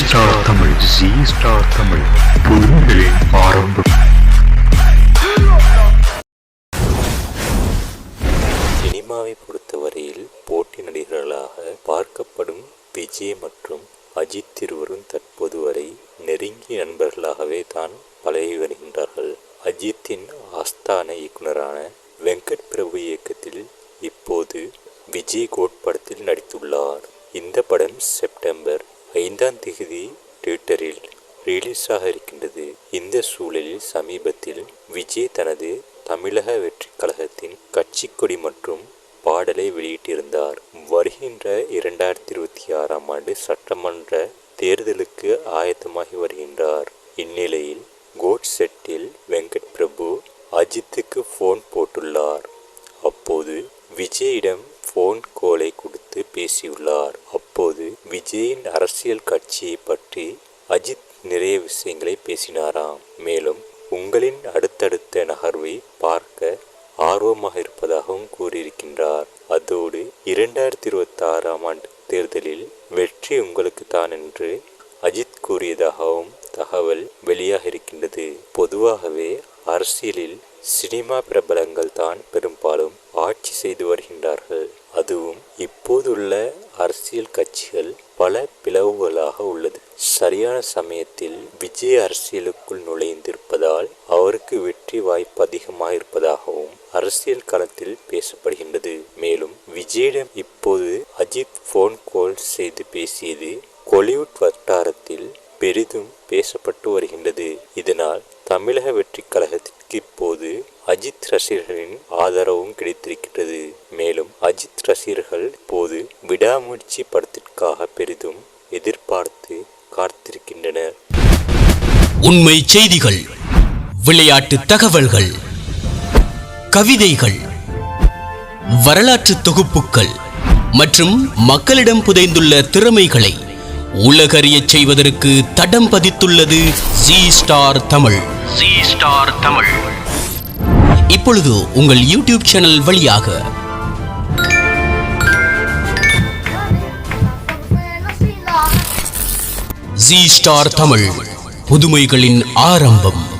Star Tamil G Star Tamil புதுமைகளின் ஆரம்பம் சினிமாவை பொறுத்தவரையில் போட்டி நடிகர்களாக பார்க்கப்படும் விஜய் மற்றும் அஜித் இருவரும் தற்போது வரை நெருங்கிய நண்பர்களாகவே தான் பழகி வருகின்றார்கள். அஜித்தின் ஆஸ்தான இயக்குனரான வெங்கட் பிரபு இயக்கத்தில் இப்போது விஜய் கோட் படத்தில் நடித்துள்ளார். இந்த படம் செப்டம்பர் ஐந்தாம் தேதி ட்விட்டரில் ரிலீஸாக இருக்கின்றது. இந்த சூழலில் சமீபத்தில் விஜய் தனது தமிழக வெற்றி கழகத்தின் கட்சி கொடி மற்றும் பாடலை வெளியிட்டிருந்தார். வருகின்ற இரண்டாயிரத்தி இருபத்தி ஆறாம் ஆண்டு சட்டமன்ற தேர்தலுக்கு ஆயத்தமாகி வருகின்றார். இந்நிலையில் கோட் செட்டில் வெங்கட் பிரபு அஜித்துக்கு ஃபோன் போட்டுள்ளார். அப்போது விஜயிடம் ஃபோன் பேசியுள்ளார். அப்போது விஜயின் அரசியல் கட்சியை பற்றி அஜித் நிறைய விஷயங்களை பேசினாராம். மேலும் உங்களின் அடுத்தடுத்த நகர்வை பார்க்க ஆர்வமாக இருப்பதாகவும் கூறியிருக்கின்றார். அதோடு இரண்டாயிரத்தி இருபத்தி ஆறாம் ஆண்டு தேர்தலில் வெற்றி உங்களுக்கு தான் என்று அஜித் கூறியதாகவும் தகவல் வெளியாக இருக்கின்றது. பொதுவாகவே அரசியலில் சினிமா பிரபலங்கள் தான் பெரும்பாலும் ஆட்சி செய்து வருகின்றார்கள். அதுவும் இப்போதுள்ள அரசியல் கட்சிகள் பல பிளவுகளாக உள்ளது. சரியான சமயத்தில் விஜய் அரசியலுக்குள் நுழைந்திருப்பதால் அவருக்கு வெற்றி வாய்ப்பு அதிகமாக இருப்பதாகவும் அரசியல் களத்தில் பேசப்படுகின்றது. மேலும் விஜயிடம் இப்போது அஜித் போன் கால் செய்து பேசியது கொலிவுட் வட்டாரத்தில் பெரிதும் பேசப்பட்டு வருகின்றது. இதனால் தமிழக வெற்றி கழகத்திற்கு இப்போது அஜித் ரசிகர்களின் ஆதரவும் கிடைத்திருக்கின்றது. அஜித் ரசிகர்கள் இப்போது விடாமுயற்சி படத்திற்காக பெரிதும் எதிர்பார்த்து காத்திருக்கின்றனர். உண்மை செய்திகள் விளையாட்டு தகவல்கள் கவிதைகள் வரலாற்று தொகுப்புகள் மற்றும் மக்களிடம் புதைந்துள்ள திறமைகளை உலகறியச் செய்வதற்கு தடம் பதித்துள்ளது G Star Tamil. G Star Tamil. இப்பொழுது உங்கள் யூடியூப் சேனல் வழியாக ஜி ஸ்டார் தமிழ் புதுமைகளின் ஆரம்பம்.